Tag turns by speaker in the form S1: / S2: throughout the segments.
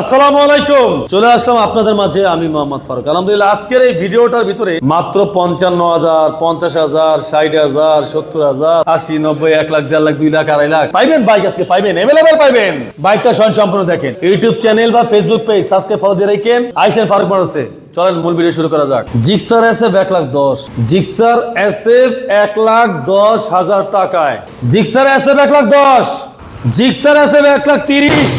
S1: আসসালামু আলাইকুম। চলে আসলাম আপনাদের মাঝে, আমি মোহাম্মদ ফারুক। আলহামদুলিল্লাহ, আজকের এই ভিডিওটার ভিতরে মাত্র পঞ্চান্ন হাজার, পঞ্চাশ হাজার, ষাট হাজার, সত্তর হাজার, আশি, নব্বই, এক লাখ, দেড় লাখ, দুই লাখ, আড়াই লাখ। পাইবেন? বাইক আজকে পাইবেন? এভেলেবেল পাইবেন? বাইকটা স্বয়ং সম্পূর্ণ দেখেন। ইউটিউব চ্যানেল বা ফেসবুক পেজ সাবস্ক্রাইব ফলো দিয়ে রাখেন। আইসেন ফারুক মারছে চলেন, মূল ভিডিও শুরু করা যাক। জিক্সার এস এফ এক লাখ দশ। জিক্সার এস এফ এক লাখ দশ হাজার টাকায়। জিক্সার এস এফ এক লাখ দশ। জিক্সার আছে এক লাখ তিরিশ।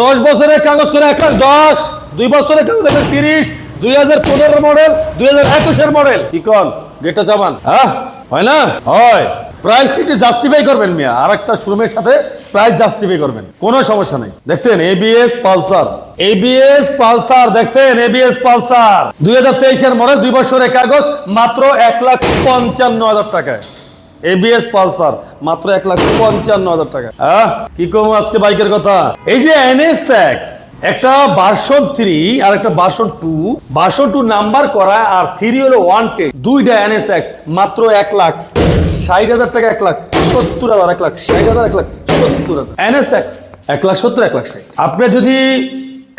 S1: দশ বছরের কাগজ করে এক লাখ দশ। দুই বছরের কাগজ এক লাখ তিরিশ। দুই হাজার পনেরো মডেল দুই হাজার একুশের মডেল কি কন? গেটটা চামান হ্যাঁ হয় না? হয়। প্রাইসটি একটু জাস্টিফাই করবেন মিয়া। আর একটা শোরুমের সাথে প্রাইস জাস্টিফাই করবেন। কোনো সমস্যা নাই। দেখছেন? এবিএস পালসার এবিএস পালসার দেখছেন? এবিএস পালসার দুই হাজার তেইশের মডেল দুই বছরের কাগজ, মাত্র এক লাখ পঞ্চান্ন হাজার টাকায়। এবিএস পালসার, মাত্র এক লাখ পঞ্চান্ন হাজার টাকা। হ্যাঁ কি কম আজকে বাইকের কথা? এই যে এনএস এক্স একটা বাসন থ্রি আর একটা বাসন টু বাসন টু নাম্বার করা আর থ্রি হলো ওয়ান টেন দুইটা এনএসএক্স মাত্র এক লাখ। ষাট হাজার টাকা এক লাখ, সত্তর হাজার এক লাখ, ষাট হাজার এক লাখ, সত্তর হাজার। এনএসএক্স এক লাখ সত্তর, এক লাখ ষাট। আপনি যদি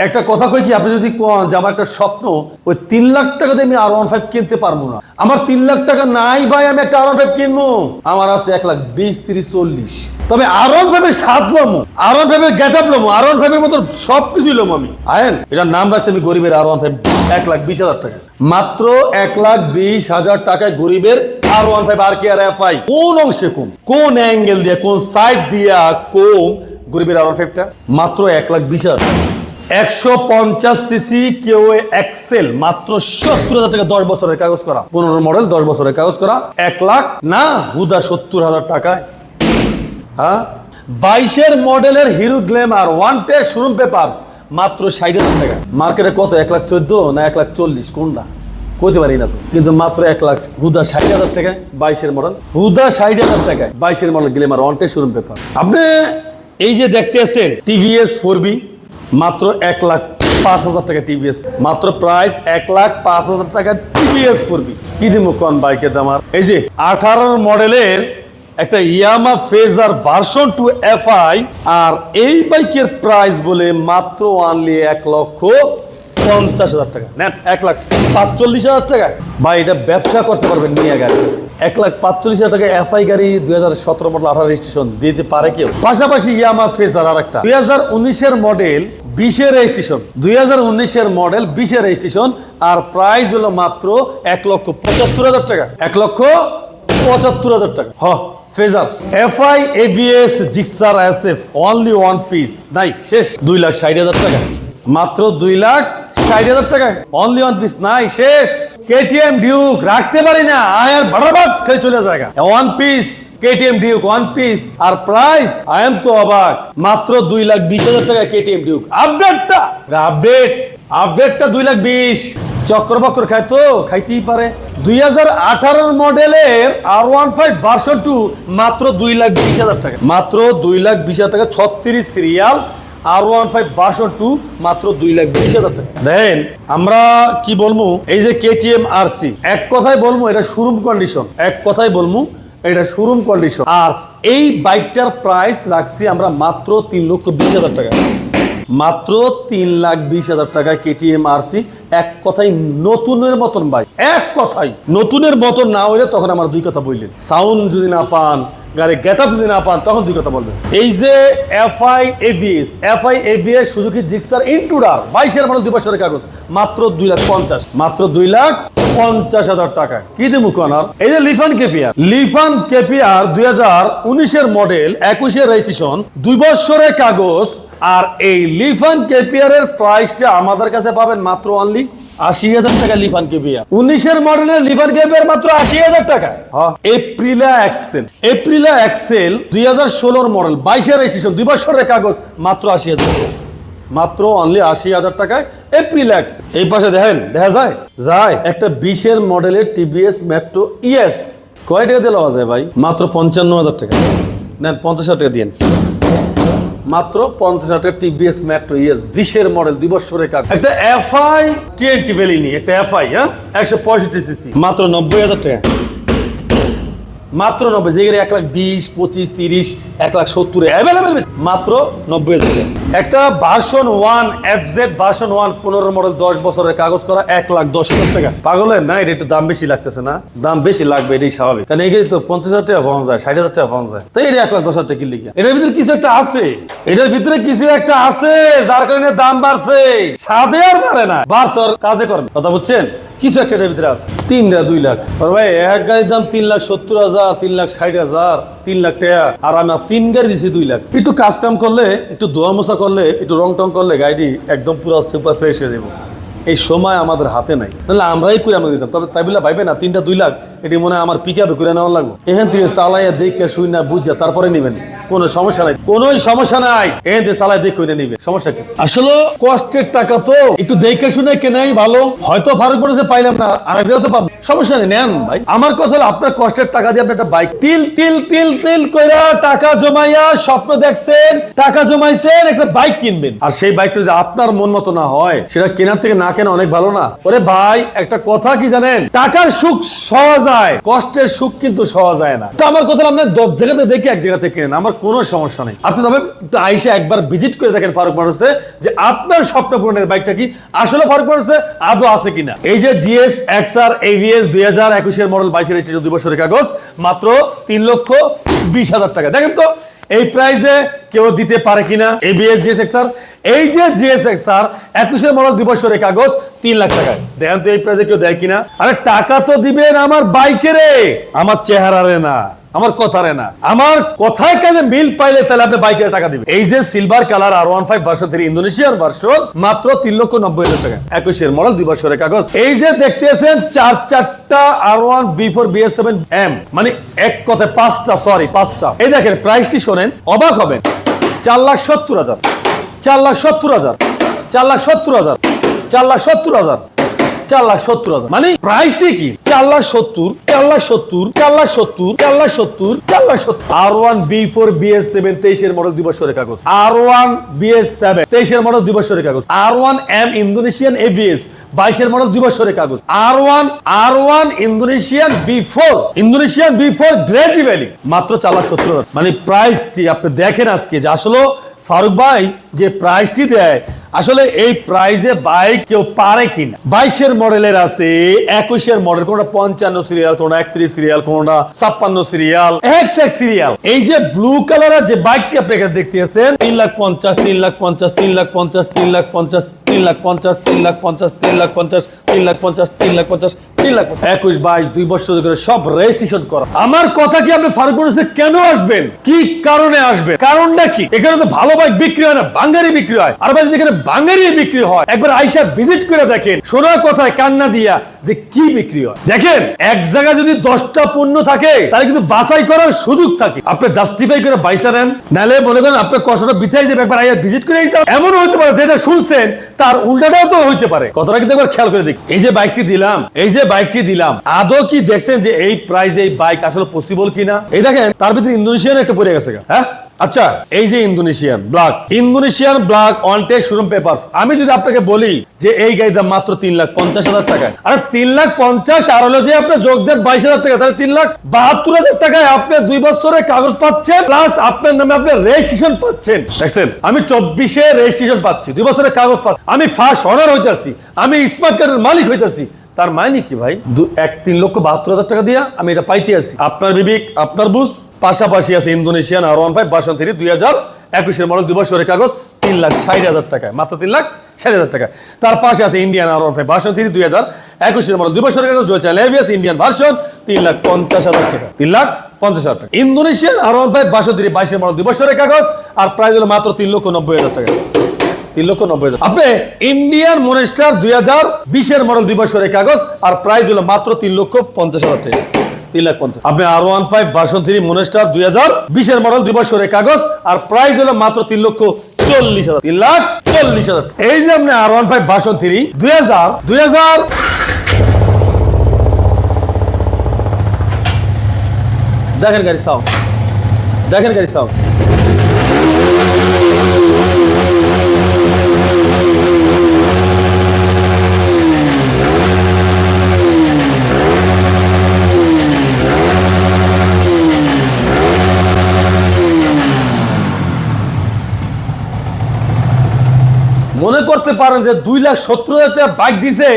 S1: একটা কথা কই কি, আপনি যদি যে আমার একটা স্বপ্ন, ওই তিন লাখ টাকা দিয়ে আমি আর ওয়ান ফাইভ কিনতে পারব না। আমার তিন লাখ টাকা নাই ভাই, আমি একটা আর ওয়ান ফাইভ কিনবো। আমার আছে এক লাখ বিশ, তিরিশ, চল্লিশ। তবে আর ওয়ান ফাইভের স্বাদ লমো আর ওয়ান ফাইভের গেট আপ লমো আর ওয়ান ফাইভের মতো সব কিছুই লমো আমি। আয়েন, এটার নাম রাখছি আমি গরিবের আর ওয়ান ফাইভ এক লাখ বিশ হাজার টাকা। মাত্র এক লাখ বিশ হাজার টাকায় গরিবের R one five R K R F I কোন অংশে কম কোন অ্যাঙ্গেল দিয়ে, কোন সাইড দিয়া কম গরিবের আর ওয়ান ফাইভটা মাত্র এক লাখ বিশ হাজার। একশো পঞ্চাশ সিসি কেউ এক্সেল, মাত্র সত্তর হাজার টাকা দশ বছরের কাগজ করা। পনেরো মডেল, দশ বছরের কাগজ করা। এক লাখ, না, হুদা সত্তর হাজার টাকায়। হ্যাঁ? বাইশের মডেলের Hero Glamour on the showroom paper মাত্র ষাট হাজার টাকা। মার্কেটে কত, এক লাখ চোদ্দ না এক লাখ চল্লিশ? কোনটা? কইতে পারি না তো। কিন্তু মাত্র এক লাখ, হুদা ষাট হাজার টাকায়, বাইশের মডেল। হুদা ষাট হাজার টাকায়, বাইশের model Glamour on the showroom paper আপনি এই যে দেখতে আছেন টিভিএস ফোর বি মাত্র এক লাখ পাঁচ হাজার টাকা টিভিএস মাত্র প্রাইস এক লাখ পাঁচ হাজার টাকা টিভিএস পড়বি। কি দিব কোন বাইকের দাম এই যে আঠারোর মডেলের একটা Yamaha Fazer version two FI আর এই বাইকের প্রাইস বলে মাত্র অনলি এক লক্ষ পঞ্চাশ হাজার টাকা। নেন, এক লাখ পাঁচচল্লিশ হাজার টাকা। ভাই, এটা ব্যবসা করতে পারবেন নিয়ে গাড়ি। এক লাখ পাঁচচল্লিশ হাজার টাকা এফআই গাড়ি, দুই হাজার সতেরো মডেল, আঠারো রেজিস্ট্রেশন দিতে পারে কেউ। পাশাপাশি ইয়ামা ফেজার আর একটা দুই হাজার উনিশের মডেল, বিশের রেজিস্ট্রেশন। দুই হাজার উনিশের মডেল, বিশের রেজিস্ট্রেশন। আর প্রাইস হলো মাত্র এক লক্ষ পঁচাত্তর হাজার টাকা। এক লক্ষ পঁচাত্তর হাজার টাকা। হ Fazer FI, ABS, Gixxer SF only one piece নাই, শেষ। দুই লাখ ষাট হাজার টাকা। মাত্র দুই লাখ ষাট হাজার টাকায়। অনলি ওয়ান পিস নাই, শেষ। কেটিএম ডিউক রাখতে পারি না খেয়ে চলে জায়গা one piece KTM Duke one piece R price I am তো অবাক। মাত্র দুই লাখ বিশ হাজার টাকা কেটিএম ডিউক আপডেটটা আপডেট আপডেটটা দুই লাখ বিশ। চক্রবক্র খায় তো, খাইতেই পারে। দুই হাজার মডেলের R one five version two মাত্র দুই লাখ বিশ হাজার টাকা মাত্র দুই লাখ বিশ হাজার টাকা ছত্রিশ serial R one five version two মাত্র দুই লাখ বিশ হাজার টাকা। দেখেন আমরা কি বলব? এই যে কেটিএম আর সি এক কথায় বলব এটা শোরুম কন্ডিশন এক কথায় বলব এটা শোরুম কন্ডিশন আর এই বাইকটার প্রাইস রাখছি আমরা মাত্র তিন লক্ষ বিশ হাজার টাকা। মাত্র তিন লাখ বিশ হাজার টাকায় কেটিএম আরসি এক কথাই নতুনের মতন বাইক এক কথাই নতুনের মতন না হইলে তখন আমার দুই কথা বললেন। সাউন্ড যদি না পান গাড়ি গেট যদি না পান, তখন দুই কথা বলবেন। এই যে FI ABS FI ABS, Suzuki Gixxer, Intruder, বাইশের মডেল দুই বছরের কাগজ, মাত্র দুই লাখ পঞ্চাশ, মাত্র দুই লাখ পঞ্চাশ হাজার টাকা। কি দিব কনার এই যে লিফান কেপিয়ার লিফান কেপিয়ার দুই হাজার উনিশের মডেল একুশের রেজিস্ট্রেশন, দুই বছরের কাগজ, আর এই লিফান কেপিয়ারের প্রাইসটা আমাদের কাছে পাবেন মাত্র অনলি আশি হাজার টাকা লিফান কেপিয়ার উনিশের মডেলের লিফান কেপিয়ার মাত্র আশি হাজার টাকা এপ্রিলা এক্সেল। এপ্রিলা এক্সেল দুই হাজার ষোলোর মডেল বাইশের রেজিস্ট্রেশন দুই বছরের কাগজ মাত্র আশি হাজার মাত্র অনলি আশি হাজার টাকায় এপ্রিল এক্স এই পাশে দেখেন দেখা যায়? যায়। একটা বিশের মডেলের টিভিএস মেট্রো ইএস কয় টাকা দিয়ে লওয়া যায় ভাই? মাত্র পঞ্চান্ন হাজার টাকা। নেন পঞ্চাশ হাজার টাকা দিন মাত্র পঞ্চাশ হাজার টিভিএস মেট্রো ইয়েস বিশের মডেল দুই বছরের কাজ একটা এফআই টিএনটি বেলিনি একটা এফআই হ্যাঁ? একশো পঁয়ষট্টি সিসি মাত্র নব্বই হাজার টাকা। মাত্র নব্বই যেখানে এক লাখ বিশ, পঁচিশ, তিরিশ, এক লাখ সত্তর অ্যাভেলেবেল মাত্র নব্বই হাজার টাকা। একটা version one FZ version one পনেরো মডেল দশ বছরের কাগজ করা, এক লাখ দশ হাজার টাকা। পাগলের না, এটা একটু দাম বেশি লাগতেছে না? দাম বেশি লাগবে, এটাই স্বাভাবিক। কারণ এই তো পঞ্চাশ হাজার টাকা পাওয়া যায়, ষাট হাজার টাকা পাওয়া যায়। তাই এটা এক লাখ দশ হাজার টাকা কিনলে এটার ভিতরে কিছু একটা আছে। এটার ভিতরে কিছু একটা আছে, যার কারণে দাম বাড়ছে। সাদে আর বাড়ে না আর কাজে করেন কথা বুঝছেন? কিছু একটা এটার ভিতরে আছে। তিন লাখ দুই লাখ। ভাই, এক গাড়ির দাম তিন লাখ সত্তর হাজার, তিন লাখ ষাট হাজার। তিন লাখ টাকা, আর আমি তিন গাড়ি দিছি দুই লাখ। একটু কাজ কাম করলে, একটু দোয়া মোছা করলে, একটু রং টং করলে গাড়িটি একদম পুরো সুপার ফ্রেশ হয়ে যাব। এই সময় আমাদের হাতে নাই। তাহলে আমরাই করে আমি দিতাম। তবে তাই বলে ভাইবে না, তিনটা দুই লাখ, এটি মনে হয় আমার পিক আপে করে নেওয়া লাগবে। এখান থেকে চালাইয়া দেখে শুই না বুঝা, তারপরে নিবেন। কোনো সমস্যা নাই। কোনো সমস্যা নাই। থেকে চালাই দেখে করে নিবে। সমস্যা কি? আসলে কষ্টের টাকা তো একটু দেখে শুনে কেনাই ভালো। হয়তো ফারুক বলেছে পাইলাম না। আরেক জায়গায় তো পাবো। সমস্যা নেই, নেন ভাই। আমার কথা হলো আপনার কষ্টের টাকা দিয়ে আপনি একটা বাইক তিল তিল তিল তিল কইরা টাকা জমাইয়া স্বপ্ন দেখছেন, টাকা জমাইছেন, একটা বাইক কিনবেন। আর সেই বাইকটা যদি আপনার মন মতো না হয়, সেটা কেনার থেকে না কেনা অনেক ভালো না। ওরে ভাই, একটা কথা কি জানেন? টাকার সুখ সহজ যায় কষ্টের সুখ কিন্তু সহজ যায় না। তো আমার কথা আপনি দশ জায়গাতে দেখে এক জায়গাতে কেনেন। আমার কোনো সমস্যা নেই। আপনি তবে আইসে একবার ভিজিট করে দেখেন ফারুক মানুষে যে আপনার স্বপ্ন পূরণের বাইকটা কি? আসলে ফারুক মানুষে আদৌ আছে কিনা? এই যে জিএস এক্সআর এভিএস দুই হাজার একুশের মডেল বাইশের দুই বছরের কাগজ, মাত্র তিন লক্ষ বিশ হাজার টাকা। দেখেন তো, এই প্রাইজে কেউ দিতে পারে কিনা? এবিএস জিএস এক্সআর এই যে জিএস এক্সআর একুশের মডেল দুই বছরের কাগজ, তিন লাখ টাকায়। দেখেন তো, এই প্রাইসে কেউ দেয় কিনা? আরে টাকা তো দিবেন আমার বাইকে রে! আমার চেহারারে না। আমার কথারে না। আমার কথায় কাজে মিল পাইলে তাহলে আপনি বাইকের টাকা দিবেন? এই যে silver colour R one five version three ইন্দোনেশিয়ার ভার্সন মাত্র তিন লক্ষ নব্বই হাজার টাকা। একুশের মডেল দুই বছরের কাগজ। এই যে দেখতেছেন, চার চারটা R one B four B S seven M মানে এক কথায় পাঁচটা সরি পাঁচটা। এই দেখেন প্রাইসটি শোনেন, অবাক হবেন। চার লাখ সত্তর হাজার, চার লাখ সত্তর হাজার, চার লাখ সত্তর হাজার, চার লাখ সত্তর হাজার। চার লাখ সত্তর হাজার। মানে প্রাইসটি কি? চার লাখ সত্তর, চার লাখ সত্তর, চার লাখ সত্তর, চার লাখ সত্তর, চার লাখ সত্তর। R one B four BS seven তেইশের মডেল দুই বছরের কাগজ। আর ওয়ান বিএস সেভেন তেইশের মডেল দুই বছরের কাগজ। R one M Indonesian ABS বাইশের মডেল দুই বছরের কাগজ। R one R one Indonesian B four Indonesian B four গ্রেজি ভ্যালি মাত্র চার লাখ সত্তর মানে প্রাইসটি আপনি দেখেন আজকে যে আসলে ফারুক ভাই যে প্রাইসটি দেয় আসলে এই প্রাইজে বাইক কেউ পারে কিনা বাইশের মডেলের আছে একুশের মডেল কোনটা পঞ্চান্ন সিরিয়াল কোনটা একত্রিশ সিরিয়াল কোনটা ছাপ্পান্ন সিরিয়াল এক্স এক সিরিয়াল এই যে ব্লু কালারের যে বাইকটি আপনি এখানে দেখতেছেন তিন লাখ পঞ্চাশ তিন লাখ পঞ্চাশ তিন লাখ পঞ্চাশ তিন লাখ পঞ্চাশ তিন লাখ পঞ্চাশ তিন লাখ পঞ্চাশ তিন লাখ পঞ্চাশ তিন লাখ পঞ্চাশ তিন লাখ পঞ্চাশ তিন লাখ। একুশ বাইশ দুই বছর করে সব রেজিস্ট্রেশন করা আমার কথা কি আপনি ফারুক কেন আসবেন কি কারণে আসবেন কারণটা কি এখানে তো ভালো বাইক বিক্রি হয় না বাঙ্গারি বিক্রি হয়। আর ভাই যদি এখানে বাঙ্গারি বিক্রি হয়, একবার আইসা ভিজিট করে দেখেন। শোনা কথায় কান্না দিয়া যে কি বিক্রি হয়। দেখেন, এক জায়গায় যদি দশটা পণ্য থাকে, তাহলে কিন্তু বাছাই করার সুযোগ থাকে। আপনি জাস্টিফাই করে বাইসা নেন। নাহলে মনে করেন আপনার কষ্টটা বিথাই যাবে, একবার আইয়া ভিজিট করে আইসা। এমনও হতে পারে, যেটা শুনছেন, তার উল্টাটাও তো হইতে পারে। কথাটা কিন্তু একবার খেয়াল করে দেখি। এই যে বাইকটি দিলাম, এই যে বাইকটি দিলাম, আদৌ কি দেখছেন যে এই প্রাইস এই বাইক আসলে পসিবল কিনা? এই দেখেন, তার ভিতরে ইন্দোনেশিয়ান একটা পড়ে গেছে হ্যাঁ? আচ্ছা এই যে Indonesian black. Indonesian black on showroom papers. আমি যদি আপনাকে বলি যে এই গাড়ির দাম মাত্র তিন লাখ পঞ্চাশ হাজার টাকায় আরে তিন লাখ পঞ্চাশ আর হলো যে আপনি যোগ দেন বাইশ হাজার টাকা, তাহলে তিন লাখ বাহাত্তর হাজার টাকায় আপনি দুই বছরের কাগজ পাচ্ছেন প্লাস আপনার নামে আপনি রেজিস্ট্রেশন পাচ্ছেন। দেখছেন? আমি চব্বিশে রেজিস্ট্রেশন পাচ্ছি, দুই বছরের কাগজ পাচ্ছি। আমি ফার্স্ট অনার হইতাছি, আমি স্মার্ট কার্ডের মালিক হইতাছি তার মানে কি ভাই? দু এক তিন লক্ষ বাহাত্তর হাজার টাকা দিয়া আমি এটা পাইতে আছি। আপনার বিবেক আপনার বুঝ। পাশাপাশি আছে Indonesian R one five version three দুই হাজার একুশের মডেল দুই বছরের কাগজ তিন লাখ ষাট হাজার টাকায় মাত্র তিন লাখ ষাট হাজার টাকা তার পাশে আছে Indian R one five version three দুই হাজার একুশের মডেল দুই বছরের কাগজ রয়েছে লেভিয়াস ইন্ডিয়ান ভার্সন তিন লাখ পঞ্চাশ হাজার টাকা। তিন লাখ পঞ্চাশ হাজার টাকা। Indonesian R one five version three বাইশের মডেল দুই বছরের কাগজ আর প্রাইস হলো মাত্র তিন লক্ষ নব্বই হাজার টাকা। তিন লক্ষ নব্বই হাজার। আপনি ইন্ডিয়ান মনেস্টার দুই হাজার বিশের মডেল দুই বছরের কাগজ আর প্রাইস হলো মাত্র তিন লক্ষ পঞ্চাশ হাজার টাকা। তিন লাখ পঞ্চাশ। আপনি R one five version three দুই হাজার বিশের দুই বছরের কাগজ আর হলো মাত্র তিন লক্ষ চল্লিশ হাজার। তিন লাখ চল্লিশ হাজার। এই যে আপনি R one five version three দুই হাজার দুই হাজার। দেখেন গাড়ি সাউন্ড দেখেন গাড়ি সাউন্ড করতে পারেন যে দুই লাখ সত্তর হাজার টাকা বাইক দিছে।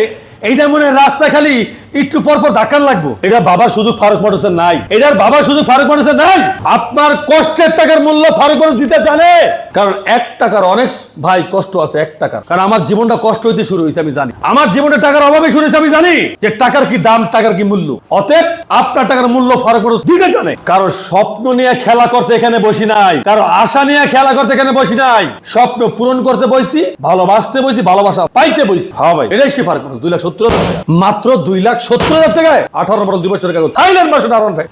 S1: এইটা মনে রাস্তা খালি একটু পর পর ধাক্কান লাগবো। এটা বাবা সুযোগ ফারুক মোটরসের নাই। এটার বাবা সুযোগ ফারুক মোটরসের নাই। আপনার কষ্টের টাকার মূল্য ফারুক মোটরস দিতে জানে। কারণ এক টাকার অনেক ভাই কষ্ট আছে, এক টাকার। কারণ আমার জীবনটা কষ্ট হইতে শুরু হয়েছে, আমি জানি। আমার জীবনে টাকার অভাবে শুরু হয়েছে, আমি জানি যে টাকার কি দাম, টাকার কি মূল্য। অতএব আপনার টাকার মূল্য ফারুক মোটরস দিতে জানে। কারও স্বপ্ন নিয়ে খেলা করতে এখানে বসি নাই। কারও আশা নিয়ে খেলা করতে এখানে বসি নাই। স্বপ্ন পূরণ করতে বসি, ভালোবাসতে বসি, ভালোবাসা পাইতে বসি। হ্যাঁ ভাই, এটাই সে ফারুক মোটরস দুই লাখ সত্তর মাত্র দুই লাখ সত্তর আঠারো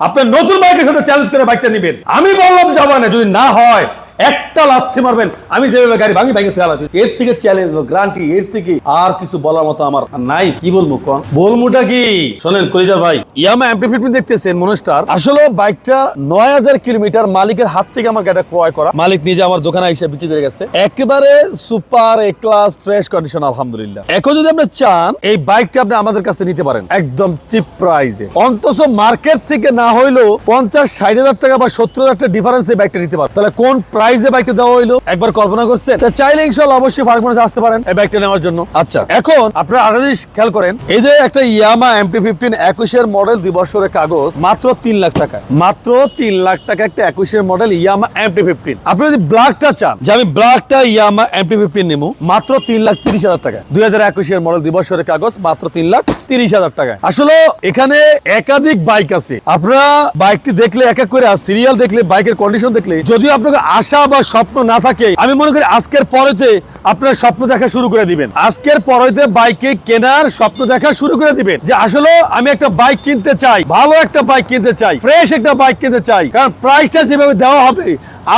S1: আপনার নতুন বাইকের সাথে চ্যালেঞ্জ করে বাইকটা নিবেন। আমি বললাম যাব না, যদি না হয়, একটা লাথি মারবেন। আমি যেভাবে গাড়ি ভাঙি ভাঙি ফেলা এর থেকে চ্যালেঞ্জ গ্রান্টি এর থেকে আর কিছু বলার মতো আমার নাই। কি বলব কন? বলবোটা কি? শোনেন, কলিজার ভাই ইয়ামা এমপি দেখতেছেন মনস্টার আসলে বাইকটা নয় হাজার কিলোমিটার মালিকের হাত থেকে আমার গাড়িটা ক্রয় করা। মালিক নিজে আমার দোকানে এসে বিক্রি করে গেছে। একেবারে super A class fresh condition আলহামদুলিল্লাহ। এখন যদি আপনি চান, এই বাইকটা আপনি আমাদের কাছে নিতে পারেন। একদম চিপ প্রাইজে অন্তত মার্কেট থেকে না হইলেও পঞ্চাশ, ষাট হাজার টাকা বা সত্তর হাজার টাকা ডিফারেন্স এই বাইকটা নিতে পারেন। তাহলে কোন প্রাইজে বাইকটা দেওয়া হইল? একবার কল্পনা করছেন? তা চাইলে ইনশাল্লাহ অবশ্যই আসতে পারেন এই বাইকটা নেওয়ার জন্য। আচ্ছা এখন আপনারা আরও খেয়াল করেন। এই যে একটা ইয়ামা এমটি ফিফটিন একুশের দুই বছরের কাগজ মাত্র তিন লাখ টাকা মাত্র তিন লাখ টাকা একটা একুশের মডেল ইয়ামা এমটি ফিফটিন আপনি যদি ব্ল্যাকটা চান, যে আমি ব্ল্যাকটা ইয়ামা এমটি ফিফটিন নেব মাত্র তিন লাখ তিরিশ হাজার টাকা দুই হাজার একুশের মডেল দুই বছরের কাগজ মাত্র তিন লাখ তিরিশ হাজার টাকা আসলে এখানে একাধিক বাইক আছে। আপনারা বাইকটি দেখলে এক এক করে সিরিয়াল দেখলে, বাইকের কন্ডিশন দেখলে যদিও আপনাকে আশা বা স্বপ্ন না থাকে, আমি মনে করি আজকের পরেতে আপনার স্বপ্ন দেখা শুরু করে দিবেন। আজকের পরেতে বাইকে কেনার স্বপ্ন দেখা শুরু করে দিবেন। যে আসলে আমি একটা বাইক কিনতে চাই, ভালো একটা বাইক কিনতে চাই, ফ্রেশ একটা বাইক কিনতে চাই, কারণ প্রাইসটা যেভাবে দেওয়া হবে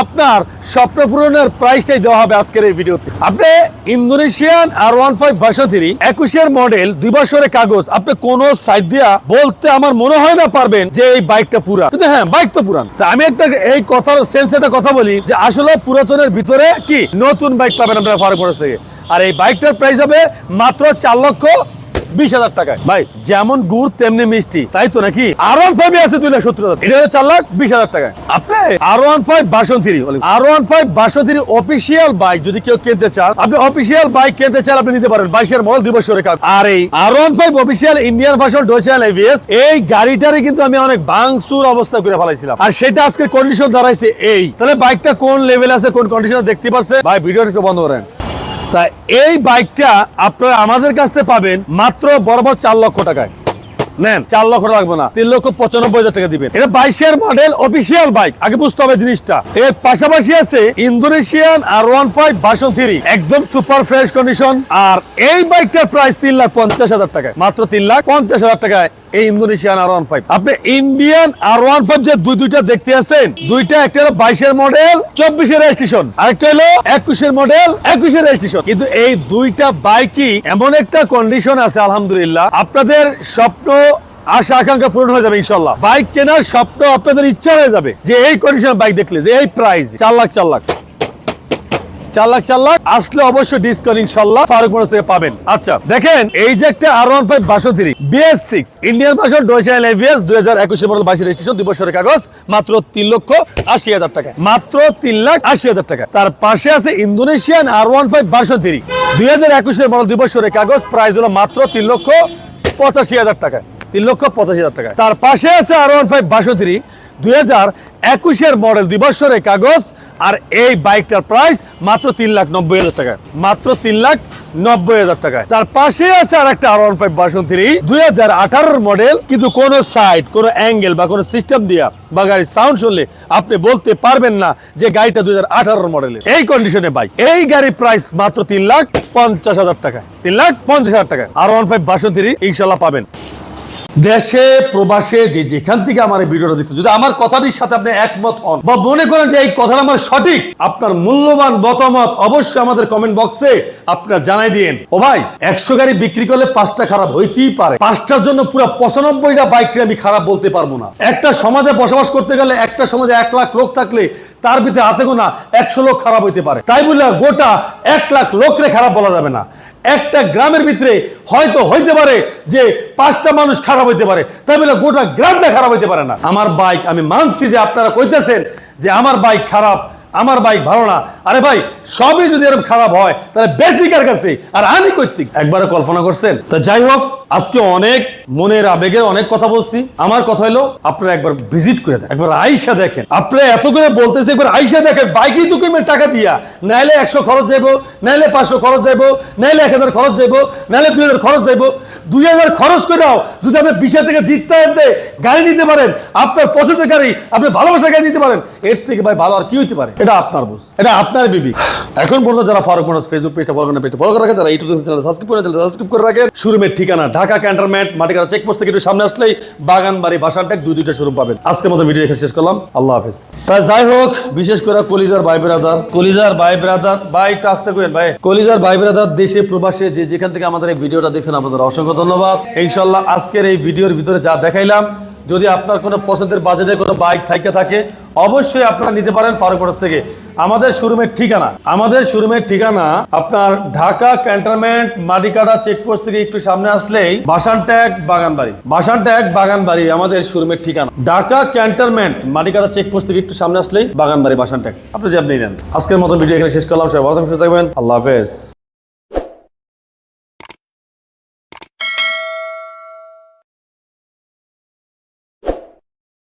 S1: আপনার স্বপ্ন পূরণের প্রাইসটাই দেওয়া হবে আজকের এই ভিডিওতে। আপনি Indonesian R one five version three একুশের মডেল দুই বছরের কাগজ, আপনি কোন সাইড দিয়া বলতে আমার মনে হয় না পারবেন যে এই বাইকটা পুরা কিন্তু হ্যাঁ বাইক তো পুরান। তা আমি একটা এই কথা সেন্স একটা কথা বলি যে আসলে পুরাতনের ভিতরে কি নতুন বাইক পাবেন আপনারা ফারুক মোটরস থেকে। আর এই বাইকটার প্রাইস হবে মাত্র চার লক্ষ বিশ হাজার টাকায়। ভাই, যেমন গুড়, তেমনি মিষ্টি। তাই তো নাকি? আর ওয়ান আছে দুই লাখ সত্তর হাজার। এটা চার লাখ বিশ হাজার টাকায়। আপনি R one five version three R one five three official official bike R one five official Indian এই কিন্তু আমি অনেক অবস্থা করে ফেলাইছিলাম। আর সেটা আজকে কন্ডিশন দাঁড়াইছে এই। তাহলে কোন লেভেল আছে, কোন দেখতে পাচ্ছে? ভাই বন্ধ এই বাইকটা আপনারা আমাদের কাছ থেকে পাবেন মাত্র বরাবর চার লক্ষ টাকায়। নেন। চার লক্ষ লাগবে না। তিন লক্ষ পঁচানব্বই হাজার টাকা দিবেন। এটা বাইশের মডেল অফিসিয়াল বাইক আগে বুঝতে হবে জিনিসটা। এর পাশাপাশি আছে Indonesian R one five version three একদম সুপার ফ্রেশ কন্ডিশন আর এই বাইকটার প্রাইস তিন লাখ পঞ্চাশ হাজার টাকায়। মাত্র তিন লাখ পঞ্চাশ হাজার টাকায়। এই ইন্দোনেশিয়ান আর ওয়ান ফাইভ। আপনি ইন্ডিয়ান আর ওয়ান ফাইভ যে দুই দুইটা দেখতে আছেন, দুইটা একটা হলো বাইশের মডেল, চব্বিশের রেজিস্ট্রেশন আরেকটা হলো একুশের মডেল, একুশের রেজিস্ট্রেশন কিন্তু এই দুইটা বাইকই এমন একটা কন্ডিশন আছে, আলহামদুলিল্লাহ, আপনাদের স্বপ্ন, আশা, আকাঙ্ক্ষা পূরণ হয়ে যাবে, ইনশাল্লাহ। বাইক কেনার স্বপ্ন আপনাদের ইচ্ছা হয়ে যাবে যে এই কন্ডিশন বাইক দেখলে, যে এই প্রাইস চার লাখ চার লাখ। চার লাখ চার লাখ। আসলে অবশ্যই ডিসকাউন্ট ইনশাল্লাহ ফারুক মোটরস থেকে পাবেন। আচ্ছা দেখেন, এই যে একটা আর ওয়ান ফাইভ বাসো three BS six Indian version ডোয়েচাইল ABS দুই হাজার একুশের মডেল বাইশের রেজিস্ট্রেশন দুই বছরের কাগজ, মাত্র তিন লক্ষ আশি হাজার টাকা। মাত্র তিন লাখ আশি হাজার টাকা। তার পাশে আছে ইন্দোনেশিয়ান আর ওয়ান ফাইভ বাসো থ্রি দুই হাজার একুশের মডেল দুই বছরের কাগজ প্রাইস হলো মাত্র তিন লক্ষ পঁচাশি হাজার টাকা। তিন লক্ষ পঁচাশি হাজার টাকা। তার পাশে আছে আর ওয়ান ফাইভ বাসো থ্রি দুই মডেল দুই বছরের কাগজ আর এই বাইকটার প্রাইস মাত্র তিন লাখ নব্বই হাজার টাকা। মাত্র তিন লাখ নব্বই হাজার টাকায় তার পাশে আছে আর একটা আর থ্রি দুই হাজার মডেল। কিন্তু কোনো সাইড অ্যাঙ্গেল বা কোনো সিস্টেম দিয়া বা গাড়ির সাউন্ড শুনলে আপনি বলতে পারবেন না যে গাড়িটা দুই হাজার আঠারোর মডেলের। এই কন্ডিশনে বাইক এই গাড়ির প্রাইস মাত্র তিন লাখ পঞ্চাশ হাজার টাকা। তিন লাখ পঞ্চাশ হাজার টাকা। R one five version three ইনশাল্লাহ পাবেন। দেশে, প্রবাসে, যে যেখান থেকে আমার এই ভিডিওটা দেখছেন, যদি আমার কথাটির সাথে আপনি একমত হন বা মনে করেন যে এই কথাটা আমার সঠিক, আপনার মূল্যবান মতামত অবশ্যই আমাদের কমেন্ট বক্সে আপনারা জানাই দিন ও ভাই, একশো গাড়ি বিক্রি করলে পাঁচটা খারাপ হইতেই পারে। পাঁচটার জন্য পুরো পঁচানব্বইটা বাইককে আমি খারাপ বলতে পারব না। একটা সমাজে বসবাস করতে গেলে একটা সমাজে এক লাখ লোক থাকলে তার ভিতরে হাতে গোনা একশো লোক খারাপ হইতে পারে। তাই বলে গোটা এক লাখ লোকরে খারাপ বলা যাবে না। একটা গ্রামের ভিতরে হয়তো হইতে পারে যে পাঁচটা মানুষ খারাপ হইতে পারে। তাই বলে গোটা গ্রামটা খারাপ হইতে পারে না। আমার বাইক আমি মানছি যে আপনারা কইতেছেন যে আমার বাইক খারাপ। আমার বাইক ভালো না। আরে ভাই, সবই যদি এরকম খারাপ হয়, তাহলে বেসিকের কাছে। আর আমি কর্তৃক একবারে কল্পনা করছেন? তা যাই হোক, আজকে অনেক মনের আবেগে অনেক কথা বলছি। আমার কথা হলো, আপনারা একবার ভিজিট করে দেখেন। একবার আইসা দেখেন। আপনারা এত করে বলতেছে, একবার আইসা দেখেন। বাইকই তো টাকা দিয়া। নাইলে একশো খরচ যাইবো, নাইলে পাঁচশো খরচ যাইবো, নাইলে এক হাজার খরচ যাইবো, নাইলে দুই হাজার খরচ যাইবো। দুই হাজার খরচ করে দাও যদি আপনি বিশ হাজার টাকা জিততে আনতে গাড়ি নিতে পারেন, আপনার পছন্দের গাড়ি আপনি ভালোবাসার গাড়ি নিতে পারেন, এর থেকে ভাই ভালো আর কি হইতে পারে? এটা আপনার বুঝ। এটা আপনার এখন পর্যন্ত যারা ফারুক মানুষ ফেসবুক পেজটা ফলো করেন পেজটা ফলো করে রাখেন ইউটিউব চ্যানেল সাবস্ক্রাইব করে চ্যানেল সাবস্ক্রাইব করে রাখেন। ঠিকানা, ঢাকা ক্যান্টনমেন্ট, মাটিকাটা চেকপোস্ট থেকে একটু সামনে আসলেই দুই দুইটা পাবেন। আজকের মতো ভিডিও শেষ করলাম। আল্লাহ হাফেজ। তাই যাই হোক, বিশেষ করে কলিজার ভাই ব্রাদার কলিজার ভাই ব্রাদার ভাই একটু আসতে করেন, ভাই। কলিজার ভাই ব্রাদার দেশে, প্রবাসে যে যেখান থেকে আমাদের এই ভিডিওটা দেখছেন, আপনাদের অসংখ্য ধন্যবাদ। ইনশাল্লাহ আজকের এই ভিডিওর ভিতরে যা দেখাইলাম যদি আপনার কোনো পছন্দের বাজেটে কোনো বাইক থাইকে থাকে, অবশ্যই আপনারা নিতে পারেন ফারুক মোটরস থেকে। আমাদের শোরুমের ঠিকানা, আমাদের শোরুমের ঠিকানা আপনার ঢাকা ক্যান্টনমেন্ট মাটিকাটা চেকপোস্ট থেকে একটু সামনে আসলেই বাসান ট্যাগ বাগানবাড়ি। বাসান ট্যাগ বাগানবাড়ি আমাদের শোরুমের ঠিকানা। ঢাকা ক্যান্টনমেন্ট মাটিকাটা চেকপোস্ট থেকে একটু সামনে আসলেই বাগানবাড়ি বাসান ট্যাগ আপনি যে আপনি নেন। আজকের মতো ভিডিও এখানে শেষ করলাম। সবাই ভালো থাকবেন। আল্লাহ হাফেজ।